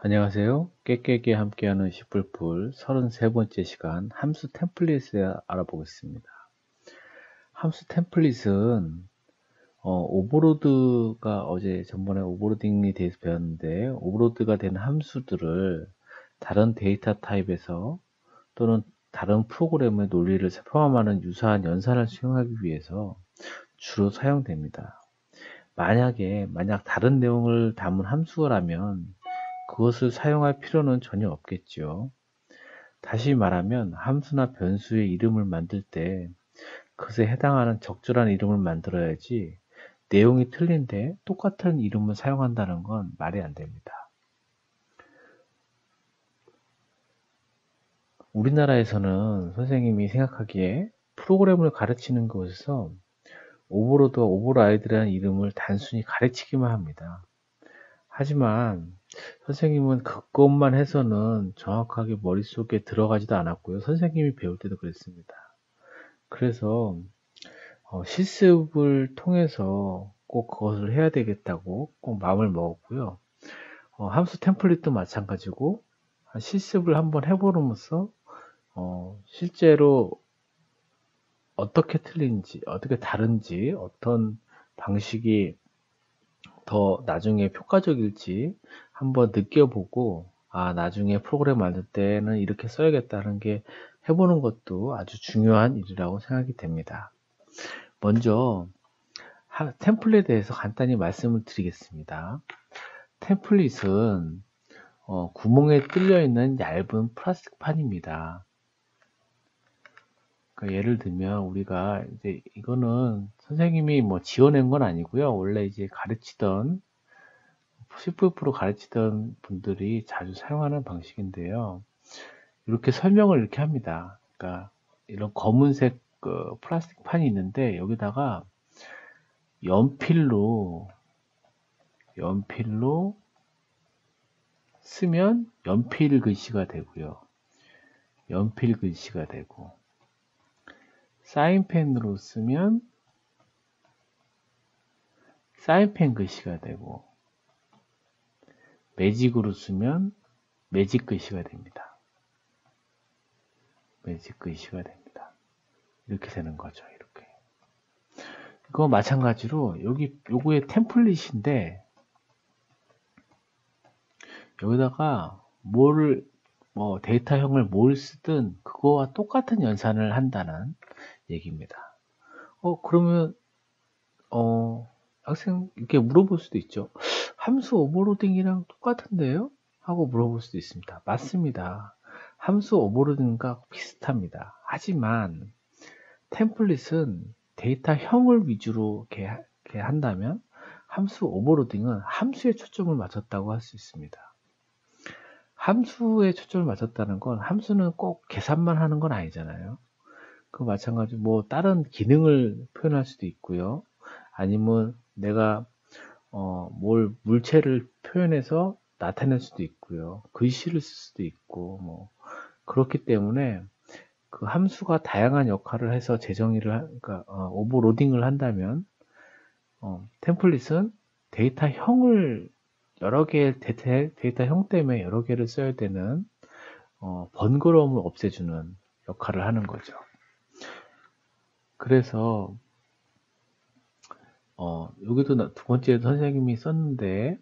안녕하세요. 깨깨깨 함께하는 10불풀 33번째 시간 함수 템플릿을 알아보겠습니다. 함수 템플릿은 어, 오버로드가 어제 전번에 오버로딩에 대해서 배웠는데 오버로드가 된 함수들을 다른 데이터 타입에서 또는 다른 프로그램의 논리를 포함하는 유사한 연산을 수행하기 위해서 주로 사용됩니다. 만약에 만약 다른 내용을 담은 함수라면 그것을 사용할 필요는 전혀 없겠죠. 다시 말하면 함수나 변수의 이름을 만들 때 그것에 해당하는 적절한 이름을 만들어야지 내용이 틀린데 똑같은 이름을 사용한다는 건 말이 안 됩니다. 우리나라에서는 선생님이 생각하기에 프로그램을 가르치는 곳에서 오버로드와 오버라이드라는 이름을 단순히 가르치기만 합니다. 하지만 선생님은 그것만 해서는 정확하게 머릿속에 들어가지도 않았고요. 선생님이 배울 때도 그랬습니다. 그래서 어, 실습을 통해서 꼭 그것을 해야 되겠다고 꼭 마음을 먹었고요. 어, 함수 템플릿도 마찬가지고 실습을 한번 해보면서 어, 실제로 어떻게 틀린지, 어떻게 다른지, 어떤 방식이 더 나중에 효과적일지 한번 느껴보고 아 나중에 프로그램 만들 때는 이렇게 써야겠다는 게 해보는 것도 아주 중요한 일이라고 생각이 됩니다. 먼저 템플릿에 대해서 간단히 말씀을 드리겠습니다. 템플릿은 어, 구멍에 뚫려 있는 얇은 플라스틱 판입니다. 그러니까 예를 들면 우리가 이제 이거는 선생님이 뭐 지어낸 건 아니고요. 원래 이제 가르치던 10% 가르치던 분들이 자주 사용하는 방식인데요. 이렇게 설명을 이렇게 합니다. 그러니까 이런 검은색 그 플라스틱 판이 있는데 여기다가 연필로 연필로 쓰면 연필 글씨가 되고요. 연필 글씨가 되고 사인펜으로 쓰면 사인펜 글씨가 되고 매직으로 쓰면 매직 글씨가 됩니다. 매직 글씨가 됩니다. 이렇게 되는 거죠. 이렇게. 이거 마찬가지로 여기 요거의 템플릿인데 여기다가 뭐를 뭐 데이터형을 뭘 쓰든 그거와 똑같은 연산을 한다는 얘기입니다. 어, 그러면, 어, 학생 이렇게 물어볼 수도 있죠. 함수 오버로딩이랑 똑같은데요? 하고 물어볼 수도 있습니다. 맞습니다. 함수 오버로딩과 비슷합니다. 하지만 템플릿은 데이터형을 위주로 한다면 함수 오버로딩은 함수에 초점을 맞췄다고 할 수 있습니다. 함수에 초점을 맞췄다는 건 함수는 꼭 계산만 하는 건 아니잖아요. 그 마찬가지 뭐 다른 기능을 표현할 수도 있고요. 아니면 내가 어, 뭘 물체를 표현해서 나타낼 수도 있고요. 글씨를 쓸 수도 있고 뭐 그렇기 때문에 그 함수가 다양한 역할을 해서 재정의를 그러니까 어, 오버로딩을 한다면 어, 템플릿은 데이터형을 여러 개의 데이터, 데이터형 때문에 여러 개를 써야 되는 어, 번거로움을 없애주는 역할을 하는 거죠. 그래서 어, 여기도 두 번째 선생님이 썼는데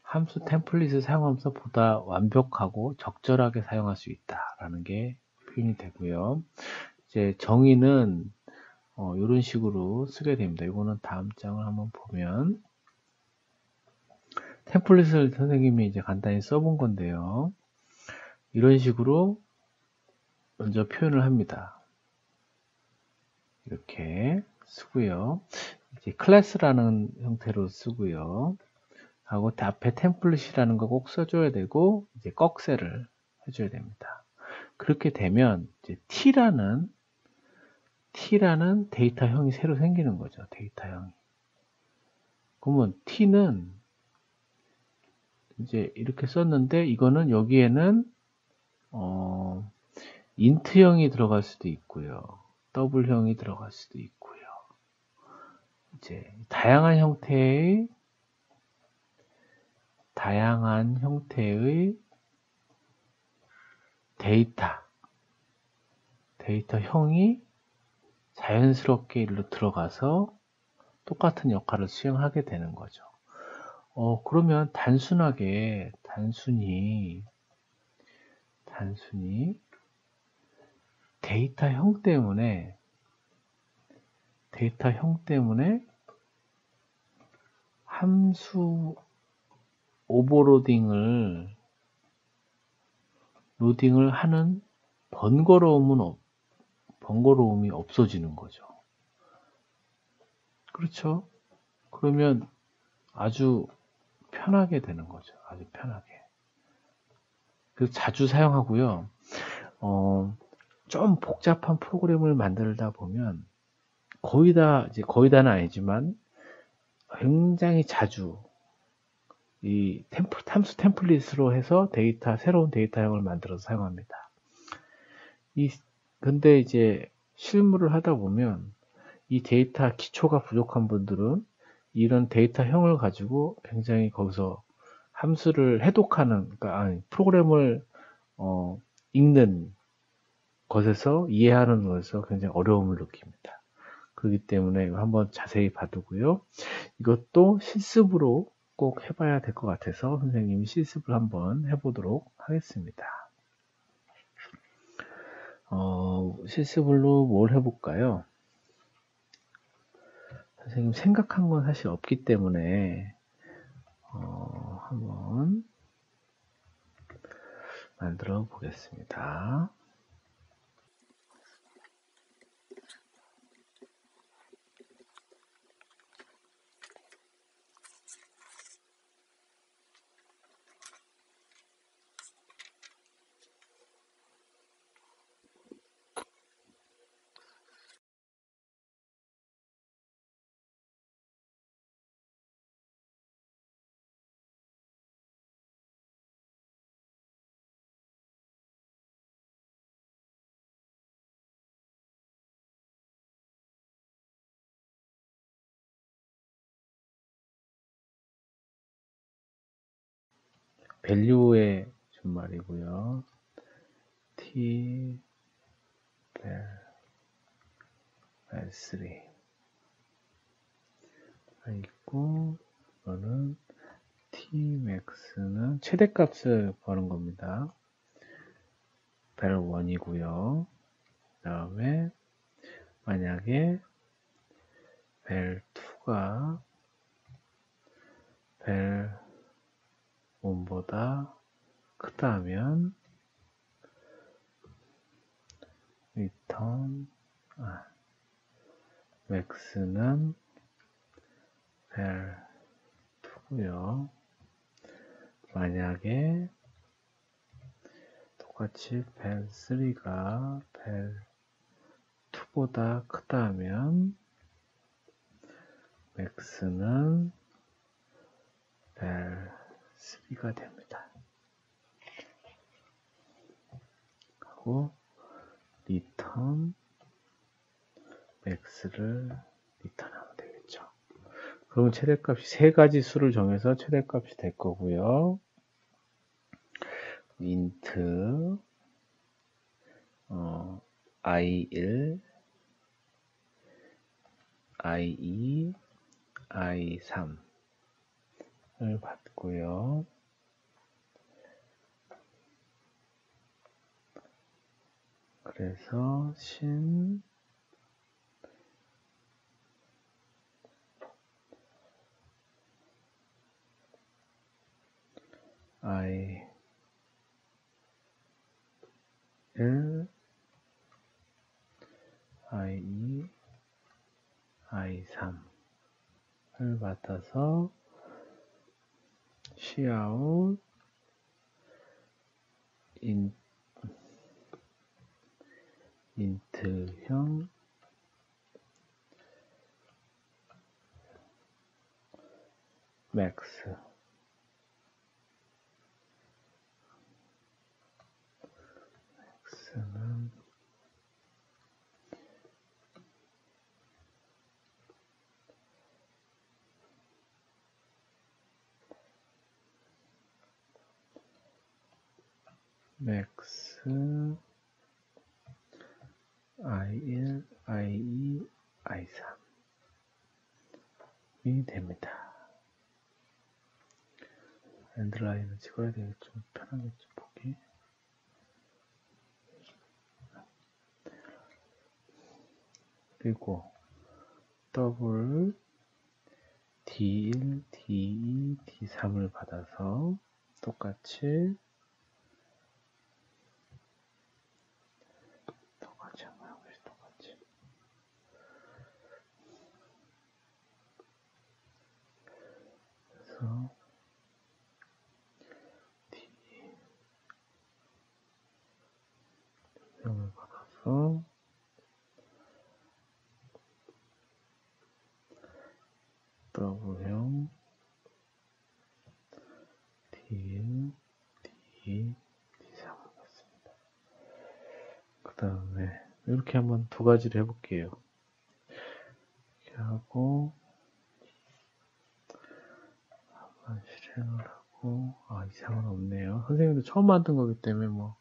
함수 템플릿을 사용하면서 보다 완벽하고 적절하게 사용할 수 있다라는 게 표현이 되고요. 이제 정의는 어, 이런 식으로 쓰게 됩니다. 이거는 다음 장을 한번 보면 템플릿을 선생님이 이제 간단히 써본 건데요. 이런 식으로 먼저 표현을 합니다. 이렇게 쓰고요. 이제 클래스라는 형태로 쓰고요. 하고 앞에 템플릿이라는 거 꼭 써줘야 되고 이제 꺽쇠를 해줘야 됩니다. 그렇게 되면 이제 t라는 t라는 데이터형이 새로 생기는 거죠. 데이터형이. 그러면 t는 이제 이렇게 썼는데 이거는 여기에는 어, 인트형이 들어갈 수도 있고요. 더블형이 들어갈 수도 있고요. 이제 다양한 형태의 다양한 형태의 데이터, 데이터형이 자연스럽게 일로 들어가서 똑같은 역할을 수행하게 되는 거죠. 어, 그러면 단순하게, 단순히, 단순히 데이터형 때문에, 데이터형 때문에 함수 오버로딩을 로딩을 하는 번거로움은 없, 번거로움이 없어지는 거죠. 그렇죠? 그러면 아주 편하게 되는 거죠. 아주 편하게. 그래서 자주 사용하고요. 어, 좀 복잡한 프로그램을 만들다 보면 거의 다 이제 거의 다는 아니지만 굉장히 자주 이 템플, 탐수 템플릿으로 해서 데이터 새로운 데이터형을 만들어서 사용합니다. 이 근데 이제 실무를 하다 보면 이 데이터 기초가 부족한 분들은 이런 데이터형을 가지고 굉장히 거기서 함수를 해독하는 그러니까 아니, 프로그램을 어, 읽는 것에서 이해하는 것에서 굉장히 어려움을 느낍니다. 그렇기 때문에 한번 자세히 봐두고요. 이것도 실습으로 꼭 해봐야 될 것 같아서 선생님이 실습을 한번 해보도록 하겠습니다. 어, 실습으로 뭘 해볼까요? 선생님 생각한 건 사실 없기 때문에 어, 한번 만들어 보겠습니다. 밸류의 준말이고요. t 벨 l3 있고 이거는 tmax는 최대값을 버는 겁니다. 벨 1이고요. 그 다음에 만약에 벨 2가 벨 1보다 크다면 return 아, max는 vel 2고요. 만약에 똑같이 vel 3가 vel 2보다 크다면 max는 vel 3가 됩니다. 하고 return max를 리턴하면 되겠죠. 그럼 최대값이 세 가지 수를 정해서 최대값이 될 거고요. int 어, i1 i2 i3 을 받고요. 그래서 신 i 1 i 2 i 3을 받아서 cout 인, 인트형. 맥스 맥스는 max i1, i2, i3이 됩니다. 엔드라인을 찍어야 되겠죠. 편하겠죠, 보기. 그리고 더블 D1, D2, D3을 받아서 똑같이 똑같이 한번 해보겠습니다. 똑같이 그래서 D 명을 받아서 더블형 D1, D2, D3을 받습니다. 그 다음에 이렇게 한번 두 가지를 해볼게요. 이렇게 하고 한번 실행을 하고 아 이상은 없네요. 선생님도 처음 만든 거기 때문에 뭐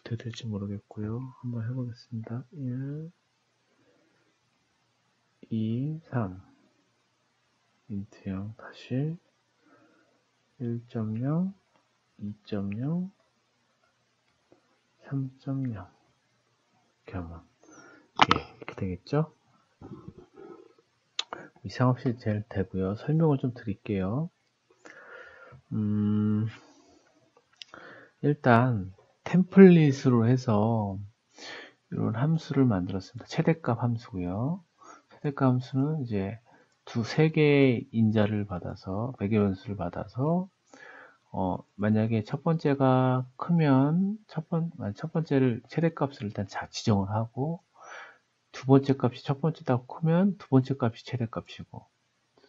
어떻게 될지 모르겠고요. 한번 해보겠습니다. 1, 2, 3 인트형 다시 1.0, 2.0, 3.0 겸은 예, 이렇게 되겠죠? 이상 없이 잘 되고요. 설명을 좀 드릴게요. 음, 일단 템플릿으로 해서 이런 함수를 만들었습니다. 최대값 함수고요. 최대값 함수는 이제 두 세 개의 인자를 받아서 매개 변수를 받아서 어, 만약에 첫 번째가 크면 첫, 번, 첫 번째를 최대값을 일단 자 지정을 하고 두 번째 값이 첫 번째보다 크면 두 번째 값이 최대값이고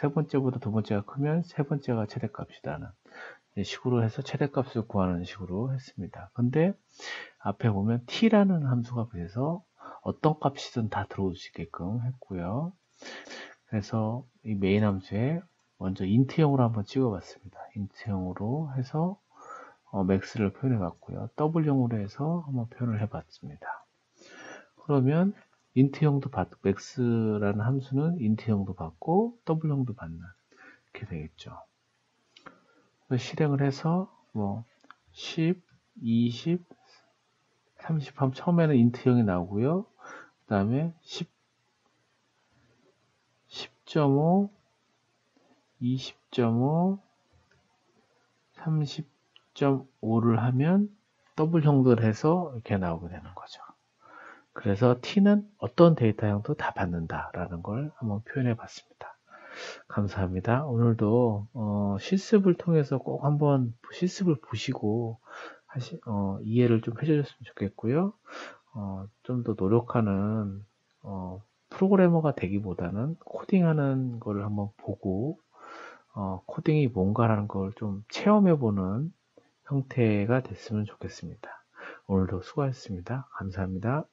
세 번째보다 두 번째가 크면 세 번째가 최대값이다는 식으로 해서 최대값을 구하는 식으로 했습니다. 근데 앞에 보면 t라는 함수가 그래서 어떤 값이든 다 들어올 수 있게끔 했고요. 그래서 이 메인 함수에 먼저 인트형으로 한번 찍어봤습니다. 인트형으로 해서 어, 맥스를 표현해 봤고요. 더블형으로 해서 한번 표현을 해 봤습니다. 그러면 인트형도 받고 맥스라는 함수는 인트형도 받고 더블형도 받는 이렇게 되겠죠. 실행을 해서 뭐 10, 20, 30 하면 처음에는 인트형이 나오고요. 그 다음에 10 10.5, 20.5, 30.5를 하면 더블 형도를 해서 이렇게 나오게 되는 거죠. 그래서 t는 어떤 데이터형도 다 받는다라는 걸 한번 표현해 봤습니다. 감사합니다. 오늘도 어, 실습을 통해서 꼭 한번 실습을 보시고 하시, 어, 이해를 좀 해주셨으면 좋겠고요. 어, 좀 더 노력하는 어, 프로그래머가 되기보다는 코딩하는 걸 한번 보고 어, 코딩이 뭔가라는 걸 좀 체험해보는 형태가 됐으면 좋겠습니다. 오늘도 수고하셨습니다. 감사합니다.